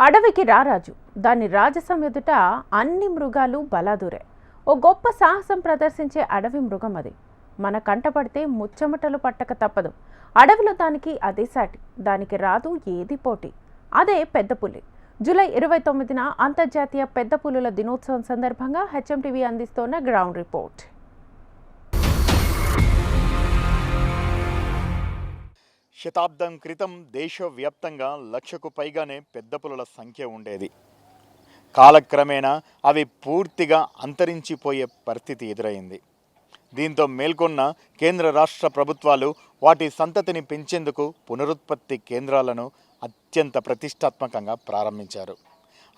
అడవికి రారాజు. దాని రాజసం ఎదుట అన్ని మృగాలు బలాదూరే. ఓ గొప్ప సాహసం ప్రదర్శించే అడవి మృగం అది. మన కంటపడితే ముచ్చమటలు పట్టక తప్పదు. అడవిలో దానికి అదే సాటి. దానికి రాదు ఏది పోటీ. అదే పెద్ద పులి. జూలై ఇరవై తొమ్మిదిన అంతర్జాతీయ పెద్ద పులుల దినోత్సవం సందర్భంగా హెచ్ఎంటీవీ అందిస్తోన్న గ్రౌండ్ రిపోర్ట్. శతాబ్దం క్రితం దేశవ్యాప్తంగా లక్షకు పైగానే పెద్ద పులుల సంఖ్య ఉండేది. కాలక్రమేణా అవి పూర్తిగా అంతరించిపోయే పరిస్థితి ఎదురైంది. దీంతో మేల్కొన్న కేంద్ర రాష్ట్ర ప్రభుత్వాలు వాటి సంతతిని పెంచేందుకు పునరుత్పత్తి కేంద్రాలను అత్యంత ప్రతిష్టాత్మకంగా ప్రారంభించారు.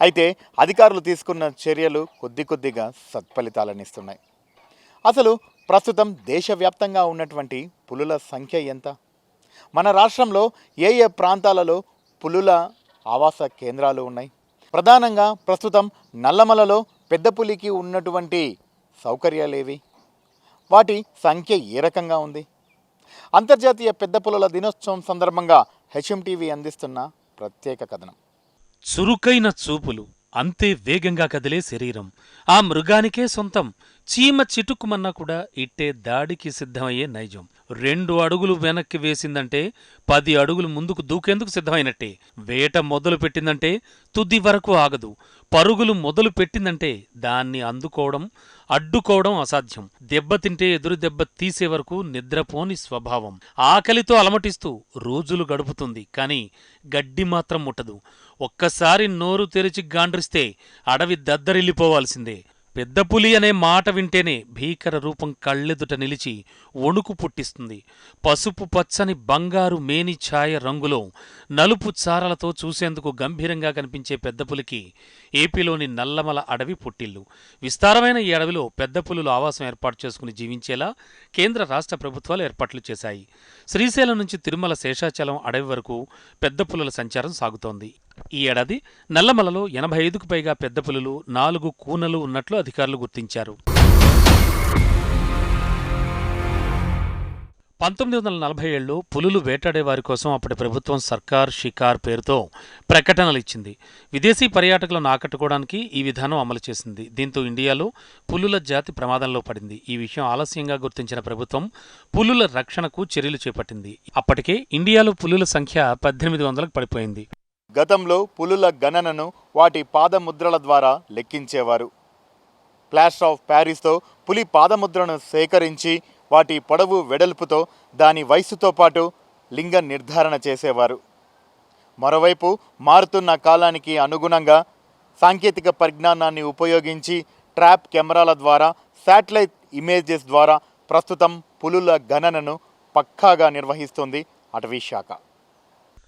అయితే అధికారులు తీసుకున్న చర్యలు కొద్ది కొద్దిగా సత్ఫలితాలనిస్తున్నాయి. అసలు ప్రస్తుతం దేశవ్యాప్తంగా ఉన్నటువంటి పులుల సంఖ్య ఎంత? మన రాష్ట్రంలో ఏ ఏ ప్రాంతాలలో పులుల ఆవాస కేంద్రాలు ఉన్నాయి? ప్రధానంగా ప్రస్తుతం నల్లమలలో పెద్ద పులికి ఉన్నటువంటి సౌకర్యాలేవి వాటి సంఖ్య ఏ రకంగా ఉంది? అంతర్జాతీయ పెద్ద పులుల దినోత్సవం సందర్భంగా హెచ్ఎం టీవీ అందిస్తున్న ప్రత్యేక కథనం. చురుకైన చూపులు అంతే వేగంగా కదిలే శరీరం ఆ మృగానికే సొంతం చీమ చిటుకుమన్నా కూడా ఇట్టే దాడికి సిద్ధమయ్యే నైజం. రెండు అడుగులు వెనక్కి వేసిందంటే పది అడుగులు ముందుకు దూకేందుకు సిద్ధమైనట్టే. వేట మొదలు పెట్టిందంటే తుది వరకు ఆగదు. పరుగులు మొదలు పెట్టిందంటే దాన్ని అందుకోవడం అడ్డుకోవడం అసాధ్యం. దెబ్బతింటే ఎదురు దెబ్బ తీసే వరకు నిద్రపోని స్వభావం. ఆకలితో అలమటిస్తూ రోజులు గడుపుతుంది కాని గడ్డి మాత్రం ముట్టదు. ఒక్కసారి నోరు తెరిచి గాండ్రిస్తే అడవి దద్దరిల్లిపోవాల్సిందే. పెద్ద పులి అనే మాట వింటేనే భీకర రూపం కళ్ళెదుట నిలిచి వణుకు పుట్టిస్తుంది. పసుపు పచ్చని బంగారు మేని ఛాయ రంగులో నలుపు చారలతో చూసేందుకు గంభీరంగా కనిపించే పెద్ద పులికి ఏపీలోని నల్లమల అడవి పుట్టిల్లు. విస్తారమైన ఈ అడవిలో పెద్ద పులులు ఆవాసం ఏర్పాటు చేసుకుని జీవించేలా కేంద్ర రాష్ట్ర ప్రభుత్వాలు ఏర్పాట్లు చేశాయి. శ్రీశైలం నుంచి తిరుమల శేషాచలం అడవి వరకు పెద్ద పులుల సంచారం సాగుతోంది. ఈ ఏడాది నల్లమలలో ఎనభై ఐదుకు పైగా పెద్ద పులులు నాలుగు కూనలు ఉన్నట్లు అధికారులు గుర్తించారు. పంతొమ్మిది వందల నలభై ఏళ్ళు పులులు వేటాడే వారి కోసం అప్పటి ప్రభుత్వం సర్కార్ షికార్ పేరుతో ప్రకటనలు ఇచ్చింది. విదేశీ పర్యాటకులను ఆకట్టుకోవడానికి ఈ విధానం అమలు చేసింది. దీంతో ఇండియాలో పులుల జాతి ప్రమాదంలో పడింది. ఈ విషయం ఆలస్యంగా గుర్తించిన ప్రభుత్వం పులుల రక్షణకు చర్యలు చేపట్టింది. అప్పటికే ఇండియాలో పులుల సంఖ్య పద్దెనిమిది వందలకు పడిపోయింది. గతంలో పులుల గణనను వాటి పాదముద్రల ద్వారా లెక్కించేవారు. ప్లాస్టర్ ఆఫ్ ప్యారిస్తో పులి పాదముద్రను సేకరించి వాటి పొడవు వెడల్పుతో దాని వయసుతో పాటు లింగ నిర్ధారణ చేసేవారు. మరోవైపు మారుతున్న కాలానికి అనుగుణంగా సాంకేతిక పరిజ్ఞానాన్ని ఉపయోగించి ట్రాప్ కెమెరాల ద్వారా శాటిలైట్ ఇమేజెస్ ద్వారా ప్రస్తుతం పులుల గణనను పక్కాగా నిర్వహిస్తుంది అటవీ శాఖ.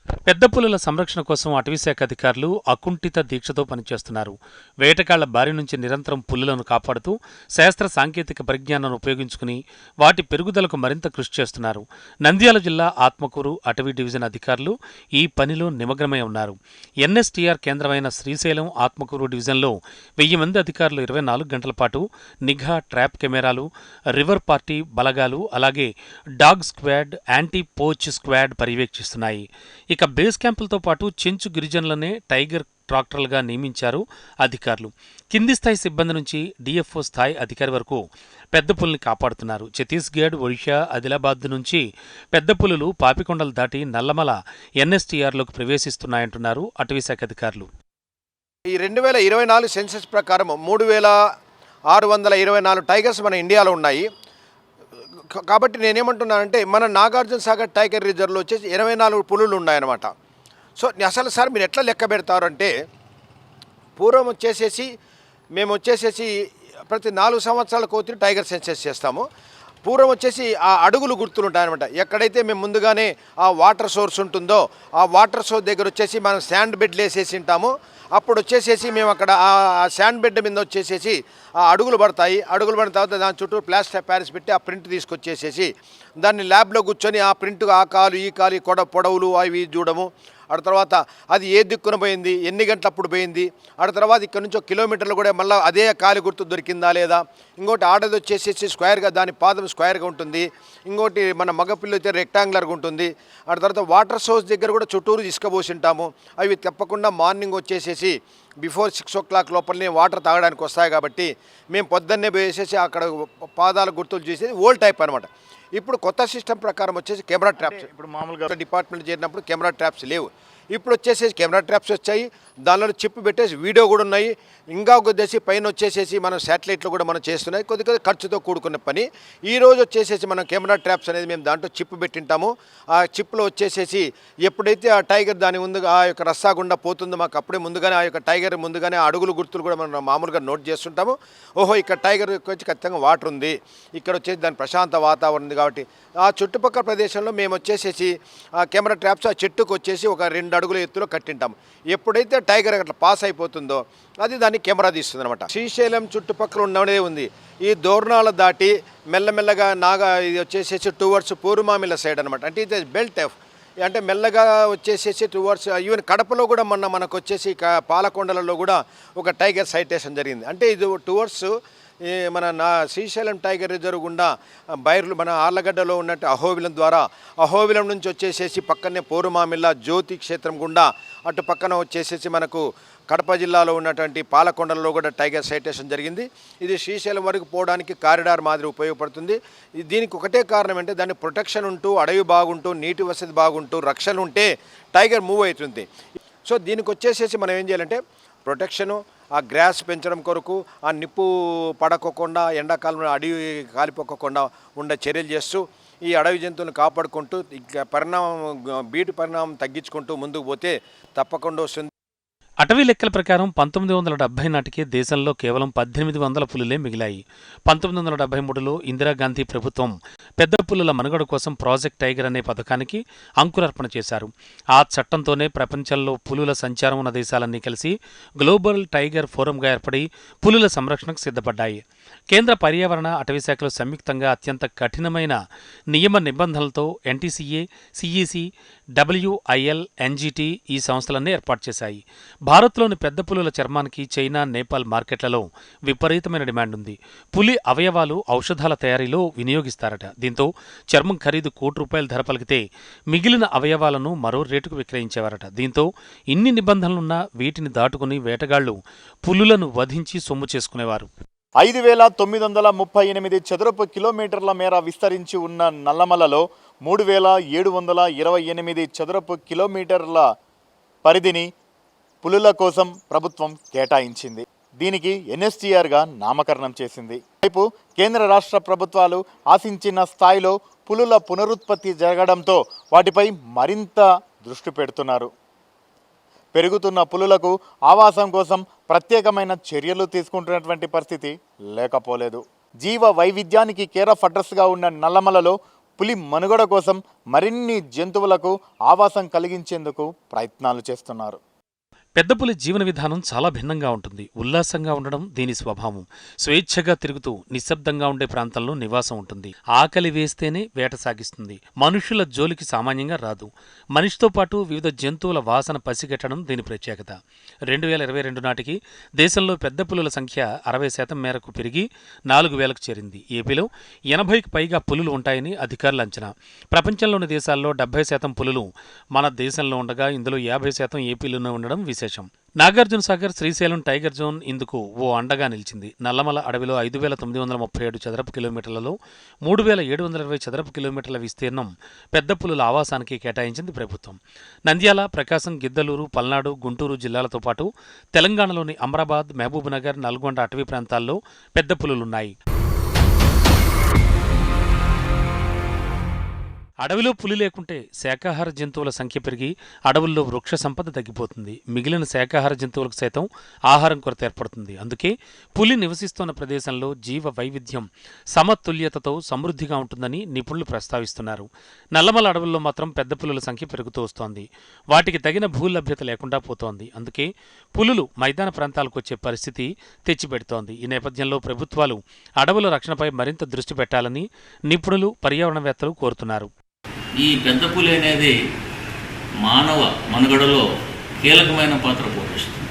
పెద్ద పులుల సంరక్షణ కోసం అటవీశాఖ అధికారులు అకుంఠిత దీక్షతో పనిచేస్తున్నారు. వేటకాళ్ళ బారి నుంచి నిరంతరం పులులను కాపాడుతూ శాస్త్ర సాంకేతిక పరిజ్ఞానాన్ని ఉపయోగించుకుని వాటి పెరుగుదలకు మరింత కృషి చేస్తున్నారు. నంద్యాల జిల్లా ఆత్మకూరు అటవీ డివిజన్ అధికారులు ఈ పనిలో నిమగ్నమై ఉన్నారు. ఎన్ఎస్టీఆర్ కేంద్రమైన శ్రీశైలం ఆత్మకూరు డివిజన్లో వెయ్యి మంది అధికారులు ఇరవై నాలుగు గంటల పాటు నిఘా ట్రాప్ కెమెరాలు రివర్ పార్టీ బలగాలు అలాగే dog squad anti poach squad పర్యవేక్షిస్తున్నాయి. ఇక బేస్ క్యాంపులతో పాటు చెంచు గిరిజనులనే టైగర్ ట్రాక్టర్లుగా నియమించారు అధికారులు. కింది స్థాయి సిబ్బంది నుంచి డిఎఫ్ఓ స్థాయి అధికారి వరకు పెద్ద పులుల్ని కాపాడుతున్నారు. ఛత్తీస్గఢ్ ఒడిషా ఆదిలాబాద్ నుంచి పెద్ద పులులు పాపికొండలు దాటి నల్లమల ఎన్ఎస్టీఆర్లోకి ప్రవేశిస్తున్నాయంటున్నారు అటవీశాఖ అధికారులు. ఈ రెండు వేల ఇరవై నాలుగు సెన్సెస్ ప్రకారం మూడు వేల ఆరు వందల ఇరవై నాలుగు టైగర్స్ మన ఇండియాలో ఉన్నాయి. కాబట్టి నేనేమంటున్నానంటే మన నాగార్జున సాగర్ టైగర్ రిజర్వ్లో వచ్చేసి ఇరవై నాలుగు పులులు ఉన్నాయన్నమాట. సో అసలు సార్ మీరు ఎట్లా లెక్క పెడతారు అంటే పూర్వం వచ్చేసేసి మేము వచ్చేసేసి ప్రతి నాలుగు సంవత్సరాల కోతి టైగర్ సెన్సెస్ చేస్తాము. పూర్వం వచ్చేసి ఆ అడుగులు గుర్తులు ఉంటాయన్నమాట ఎక్కడైతే మేము ముందుగానే ఆ వాటర్ సోర్స్ ఉంటుందో ఆ వాటర్ సోర్స్ దగ్గర వచ్చేసి మనం శాండ్ బెడ్లు వేసేసి ఉంటాము. అప్పుడు వచ్చేసేసి మేము అక్కడ ఆ శాండ్ బెడ్ మీద వచ్చేసేసి ఆ అడుగులు పడతాయి. అడుగులు పడిన తర్వాత దాని చుట్టూ ప్లాస్టర్ ప్యారిస్ పెట్టి ఆ ప్రింట్ తీసుకొచ్చేసేసి దాన్ని ల్యాబ్లో కూర్చొని ఆ ప్రింట్ ఆ కాలు ఈ కాలు ఈ కొడ పొడవులు అవి చూడము ఆడ తర్వాత అది ఏ దిక్కున పోయింది ఎన్ని గంటలప్పుడు పోయింది ఆ తర్వాత ఇక్కడ నుంచి ఒక కిలోమీటర్లు కూడా మళ్ళీ అదే కాలి గుర్తు దొరికిందా లేదా? ఇంకోటి ఆడది వచ్చేసేసి స్క్వేర్గా దాని పాదం స్క్వేర్గా ఉంటుంది. ఇంకోటి మన మగపిల్లి అయితే రెక్టాంగులర్గా ఉంటుంది. ఆ తర్వాత వాటర్ సోర్స్ దగ్గర కూడా చుట్టూరు ఇసుకపోసి ఉంటాము. అవి తప్పకుండా మార్నింగ్ వచ్చేసేసి బిఫోర్ సిక్స్ ఓ క్లాక్ లోపలనే వాటర్ తాగడానికి వస్తాయి కాబట్టి మేము పొద్దున్నే వేసేసి అక్కడ పాదాల గుర్తులు చేసేది ఓల్డ్ టైప్ అనమాట ఇప్పుడు కొత్త సిస్టమ్ ప్రకారం వచ్చేసి కెమెరా ట్రాప్స్. ఇప్పుడు మామూలుగా డిపార్ట్మెంట్ చేరినప్పుడు కెమెరా ట్రాప్స్ లేవు. ఇప్పుడు వచ్చేసేసి కెమెరా ట్రాప్స్ వచ్చాయి. దానిలో చిప్ పెట్టేసి వీడియో కూడా ఉన్నాయి. ఇంకా కొద్దిసి పైన వచ్చేసేసి మనం శాటిలైట్లు కూడా మనం చేస్తున్నాయి. కొద్ది కొద్ది ఖర్చుతో కూడుకున్న పని. ఈ రోజు వచ్చేసేసి మనం కెమెరా ట్రాప్స్ అనేది మేము దాంట్లో చిప్ పెట్టింటాము. ఆ చిప్లో వచ్చేసేసి ఎప్పుడైతే ఆ టైగర్ దాని ముందు ఆ యొక్క రస్సా గుండా పోతుందో మాకు అప్పుడే ముందుగానే ఆ యొక్క టైగర్ ముందుగానే ఆ అడుగులు గుర్తులు కూడా మనం మామూలుగా నోట్ చేస్తుంటాము. ఓహో ఇక్కడ టైగర్ వచ్చి ఖచ్చితంగా వాటర్ ఉంది. ఇక్కడ వచ్చేసి దాని ప్రశాంత వాతావరణం ఉంది కాబట్టి ఆ చుట్టుపక్కల ప్రదేశంలో మేము వచ్చేసేసి ఆ కెమెరా ట్రాప్స్ ఆ చెట్టుకు వచ్చేసి ఒక రెండు అడుగుల ఎత్తులో కట్టింటాం. ఎప్పుడైతే టైగర్ అట్లా పాస్ అయిపోతుందో అది దాన్ని కెమెరా తీస్తుంది అనమాట శ్రీశైలం చుట్టుపక్కల ఉన్నదే ఉంది. ఈ దోర్ణాలు దాటి మెల్లమెల్లగా నాగా ఇది వచ్చేసేసి టువర్డ్స్ పూర్మామిల సైడ్ అనమాట అంటే ఇది బెల్ట్ ఎఫ్ అంటే మెల్లగా వచ్చేసేసి టువర్డ్స్ ఈవెన్ కడపలో కూడా మొన్న మనకు వచ్చేసి పాలకొండలలో కూడా ఒక టైగర్ సైటేషన్ జరిగింది. అంటే ఇది టువర్డ్స్ మన నా శ్రీశైలం టైగర్ రిజర్వ్ గుండా బైర్లు మన ఆర్లగడ్డలో ఉన్నట్టు అహోబిలం ద్వారా అహోబిలం నుంచి వచ్చేసేసి పక్కనే పోరుమామిల్ల జ్యోతి క్షేత్రం గుండా అటు పక్కన వచ్చేసేసి మనకు కడప జిల్లాలో ఉన్నటువంటి పాలకొండలో కూడా టైగర్ సైటేషన్ జరిగింది. ఇది శ్రీశైలం వరకు పోవడానికి కారిడార్ మాదిరి ఉపయోగపడుతుంది. దీనికి ఒకటే కారణం అంటే దాని ప్రొటెక్షన్ ఉంటూ అడవి బాగుంటూ నీటి వసతి బాగుంటూ రక్షణ ఉంటే టైగర్ మూవ్ అవుతుంది. సో దీనికి వచ్చేసేసి మనం ఏం చేయాలంటే ప్రొటెక్షను ఆ గ్రాస్ పెంచడం కొరకు ఆ నిప్పు పడకోకుండా ఎండాకాలంలో అడవి కాలిపోకుండా ఉండే చర్యలు చేస్తూ ఈ అడవి జంతువులను కాపాడుకుంటూ పరిణామం బీటు పరిణామం తగ్గించుకుంటూ ముందుకు పోతే తప్పకుండా వస్తుంది. అటవీ లెక్కల ప్రకారం పంతొమ్మిది వందల డెబ్బై నాటికి దేశంలో కేవలం పద్దెనిమిది వందల పులులే మిగిలాయి. పంతొమ్మిది వందల డెబ్బై మూడులో ఇందిరాగాంధీ ప్రభుత్వం పెద్ద పులుల మనుగడ కోసం ప్రాజెక్ట్ టైగర్ అనే పథకానికి అంకురార్పణ చేశారు. ఆ చట్టంతోనే ప్రపంచంలో పులుల సంచారం ఉన్న దేశాలన్నీ కలిసి గ్లోబల్ టైగర్ ఫోరంగా ఏర్పడి పులుల సంరక్షణకు సిద్ధపడ్డాయి. కేంద్ర పర్యావరణ అటవీశాఖలు సంయుక్తంగా అత్యంత కఠినమైన నియమ నిబంధనలతో ఎన్టీసీఏ సిఈసి డబ్ల్యూఐఎల్ ఎన్జీటీ ఈ సంస్థలన్నీ ఏర్పాటు చేశాయి. భారత్లోని పెద్ద పులుల చర్మానికి చైనా నేపాల్ మార్కెట్లలో విపరీతమైన డిమాండ్ ఉంది పులి అవయవాలు ఔషధాల తయారీలో వినియోగిస్తారట. దీంతో చర్మం ఖరీదు కోటి రూపాయల ధర పలికితే మిగిలిన అవయవాలను మరో రేటుకు విక్రయించేవారట. దీంతో ఇన్ని నిబంధనలున్నా వీటిని దాటుకుని వేటగాళ్ళు పులులను వధించి సొమ్ము చేసుకునేవారు. ఐదు వేల తొమ్మిది వందల ముప్పై ఎనిమిది చదరపు కిలోమీటర్ల మేర విస్తరించి ఉన్న నల్లమలలో మూడు వేల ఏడు వందల ఇరవై ఎనిమిది చదరపు కిలోమీటర్ల పరిధిని పులుల కోసం ప్రభుత్వం కేటాయించింది. దీనికి ఎన్ఎస్టీఆర్గా నామకరణం చేసింది. వైపు కేంద్ర రాష్ట్ర ప్రభుత్వాలు ఆశించిన స్థాయిలో పులుల పునరుత్పత్తి జరగడంతో వాటిపై మరింత దృష్టి పెడుతున్నారు. పెరుగుతున్న పులులకు ఆవాసం కోసం ప్రత్యేకమైన చర్యలు తీసుకుంటున్నటువంటి పరిస్థితి లేకపోలేదు. జీవ వైవిధ్యానికి కేర్ ఆఫ్ అడ్రస్గా ఉన్న నల్లమలలో పులి మనుగడ కోసం మరిన్ని జంతువులకు ఆవాసం కలిగించేందుకు ప్రయత్నాలు చేస్తున్నారు. పెద్దపులి జీవన విధానం చాలా భిన్నంగా ఉంటుంది. ఉల్లాసంగా ఉండడం దీని స్వభావం. స్వేచ్ఛగా తిరుగుతూ నిశ్శబ్దంగా ఉండే ప్రాంతంలో నివాసం ఉంటుంది. ఆకలి వేస్తేనే వేట సాగిస్తుంది. మనుషుల జోలికి సామాన్యంగా రాదు. మనిషితో పాటు వివిధ జంతువుల వాసన పసిగట్టడం దీని ప్రత్యేకత. రెండు వేల ఇరవై రెండు నాటికి దేశంలో పెద్ద పులుల సంఖ్య అరవై శాతం మేరకు పెరిగి నాలుగు వేలకు చేరింది. ఏపీలో ఎనభైకి పైగా పులులు ఉంటాయని అధికారుల అంచనా. ప్రపంచంలోని దేశాల్లో డెబ్బై శాతం పులులు మన దేశంలో ఉండగా ఇందులో యాభై శాతం ఏపీలోనే ఉండడం విశేషం. నాగార్జున సాగర్ శ్రీశైలం టైగర్ జోన్ ఇందుకు ఓ అండగా నిలిచింది. నల్లమల అడవిలో ఐదు వేల తొమ్మిది వందల ముప్పై ఏడు చదరపు కిలోమీటర్లలో మూడు వేల ఏడు వందల ఇరవై చదరపు కిలోమీటర్ల విస్తీర్ణం పెద్ద పులుల ఆవాసానికి కేటాయించింది ప్రభుత్వం. నంద్యాల ప్రకాశం గిద్దలూరు పల్నాడు గుంటూరు జిల్లాలతో పాటు తెలంగాణలోని అమరాబాద్ మహబూబ్నగర్ నల్గొండ అటవీ ప్రాంతాల్లో పెద్ద పులులున్నాయి. అడవిలో పులి లేకుంటే శాకాహార జంతువుల సంఖ్య పెరిగి అడవుల్లో వృక్ష సంపద తగ్గిపోతుంది. మిగిలిన శాకాహార జంతువులకు సైతం ఆహారం కొరత ఏర్పడుతుంది. అందుకే పులి నివసిస్తున్న ప్రదేశంలో జీవ వైవిధ్యం సమతుల్యతతో సమృద్ధిగా ఉంటుందని నిపుణులు ప్రస్తావిస్తున్నారు. నల్లమల అడవుల్లో మాత్రం పెద్ద పులుల సంఖ్య పెరుగుతూ వస్తోంది. వాటికి తగిన భూలభ్యత లేకుండా పోతోంది. అందుకే పులులు మైదాన ప్రాంతాలకు వచ్చే పరిస్థితి తెచ్చిపెడుతోంది. ఈ నేపథ్యంలో ప్రభుత్వాలు అడవుల రక్షణపై మరింత దృష్టి పెట్టాలని నిపుణులు పర్యావరణవేత్తలు కోరుతున్నారు. ఈ పెద్ద పులి అనేది మానవ మనుగడలో కీలకమైన పాత్ర పోషిస్తుంది.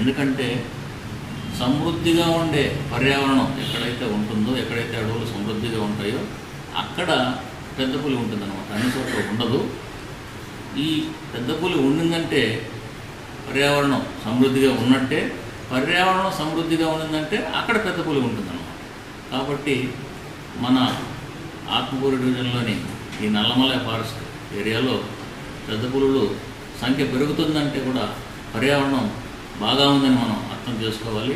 ఎందుకంటే సమృద్ధిగా ఉండే పర్యావరణం ఎక్కడైతే ఉంటుందో ఎక్కడైతే అడవులు సమృద్ధిగా ఉంటాయో అక్కడ పెద్ద పులి ఉంటుందన్నమాట. అన్ని చోట్ల ఉండదు. ఈ పెద్ద పులి ఉండిందంటే పర్యావరణం సమృద్ధిగా ఉన్నట్టే పర్యావరణం సమృద్ధిగా ఉండిందంటే అక్కడ పెద్ద పులి ఉంటుందన్నమాట. కాబట్టి మన ఆత్మకూరు డివిజన్లోని ఈ నల్లమలై ఫారెస్ట్ ఏరియాలో పెద్ద పులులు సంఖ్య పెరుగుతుందంటే కూడా పర్యావరణం బాగా ఉందని మనం అర్థం చేసుకోవాలి.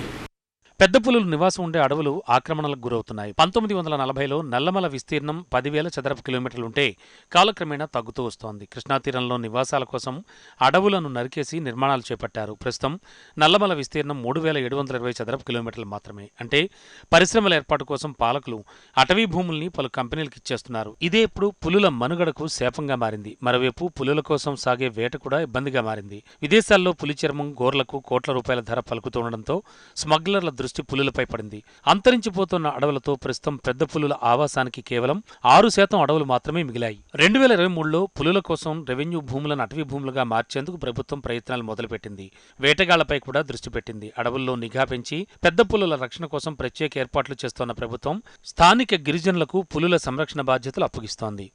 పెద్ద పులులు నివాసం ఉండే అడవులు ఆక్రమణలకు గురవుతున్నాయి. పంతొమ్మిది వందల నలభైలో నల్లమల విస్తీర్ణం పదివేల చదరపు కిలోమీటర్లుంటే కాలక్రమేణా తగ్గుతూ వస్తోంది. కృష్ణా తీరంలో నివాసాల కోసం అడవులను నరికేసి నిర్మాణాలు చేపట్టారు. ప్రస్తుతం నల్లమల విస్తీర్ణం మూడు వేల ఏడు వందల ఇరవై చదరపు కిలోమీటర్లు మాత్రమే. అంటే పరిశ్రమల ఏర్పాటు కోసం పాలకులు అటవీ భూముల్ని పలు కంపెనీలకు ఇచ్చేస్తున్నారు. ఇదే ఇప్పుడు పులుల మనుగడకు శాపంగా మారింది. మరోవైపు పులుల కోసం సాగే వేట కూడా ఇబ్బందిగా మారింది. విదేశాల్లో పులి చర్మం గోర్లకు కోట్ల రూపాయల ధర పలుకుతుండడంతో స్మగ్లర్ల దృష్టి పులులపై పడింది. అంతరించిపోతున్న అడవులతో ప్రస్తుతం పెద్ద పులుల ఆవాసానికి కేవలం ఆరు శాతం అడవులు మాత్రమే మిగిలాయి. రెండు వేల ఇరవై మూడులో పులుల కోసం రెవెన్యూ భూములను అటవీ భూములుగా మార్చేందుకు ప్రభుత్వం ప్రయత్నాలు మొదలుపెట్టింది. వేటగాళ్ళపై కూడా దృష్టి పెట్టింది. అడవుల్లో నిఘా పెంచి పెద్ద పులుల రక్షణ కోసం ప్రత్యేక ఏర్పాట్లు చేస్తోన్న ప్రభుత్వం స్థానిక గిరిజనులకు పులుల సంరక్షణ బాధ్యతలు అప్పగిస్తోంది.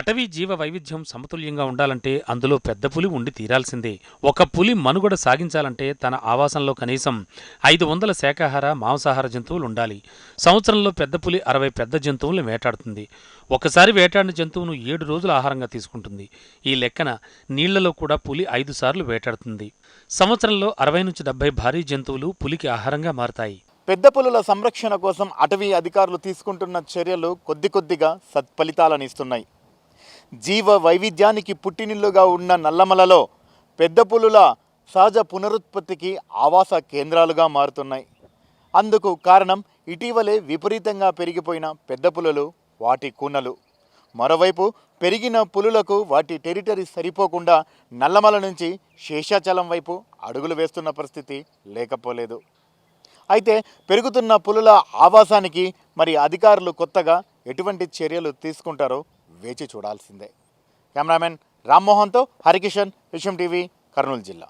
అటవీ జీవ వైవిధ్యం సమతుల్యంగా ఉండాలంటే అందులో పెద్ద పులి ఉండి తీరాల్సిందే. ఒక పులి మనుగడ సాగించాలంటే తన ఆవాసంలో కనీసం ఐదు వందల శాకాహార మాంసాహార జంతువులు ఉండాలి. సంవత్సరంలో పెద్ద పులి అరవై పెద్ద జంతువులను వేటాడుతుంది. ఒకసారి వేటాడిన జంతువును ఏడు రోజులు ఆహారంగా తీసుకుంటుంది. ఈ లెక్కన నీళ్ళలో కూడా పులి ఐదు సార్లు వేటాడుతుంది. సంవత్సరంలో అరవై నుంచి డెబ్బై భారీ జంతువులు పులికి ఆహారంగా మారతాయి. పెద్ద పులుల సంరక్షణ కోసం అటవీ అధికారులు తీసుకుంటున్న చర్యలు కొద్ది కొద్దిగా సత్ఫలితాలనిస్తున్నాయి. జీవ వైవిధ్యానికి పుట్టినిల్లుగా ఉన్న నల్లమలలో పెద్ద పులుల సహజ పునరుత్పత్తికి ఆవాస కేంద్రాలుగా మారుతున్నాయి. అందుకు కారణం ఇటీవలే విపరీతంగా పెరిగిపోయిన పెద్ద పులులు వాటి కూనలు. మరోవైపు పెరిగిన పులులకు వాటి టెరిటరీ సరిపోకుండా నల్లమల నుంచి శేషాచలం వైపు అడుగులు వేస్తున్న పరిస్థితి లేకపోలేదు. అయితే పెరుగుతున్న పులుల ఆవాసానికి మరి అధికారులు కొత్తగా ఎటువంటి చర్యలు తీసుకుంటారో వేచి చూడాల్సిందే. కెమెరామెన్ రామ్మోహన్తో హరికిషన్ విషయం టీవీ కర్నూలు జిల్లా.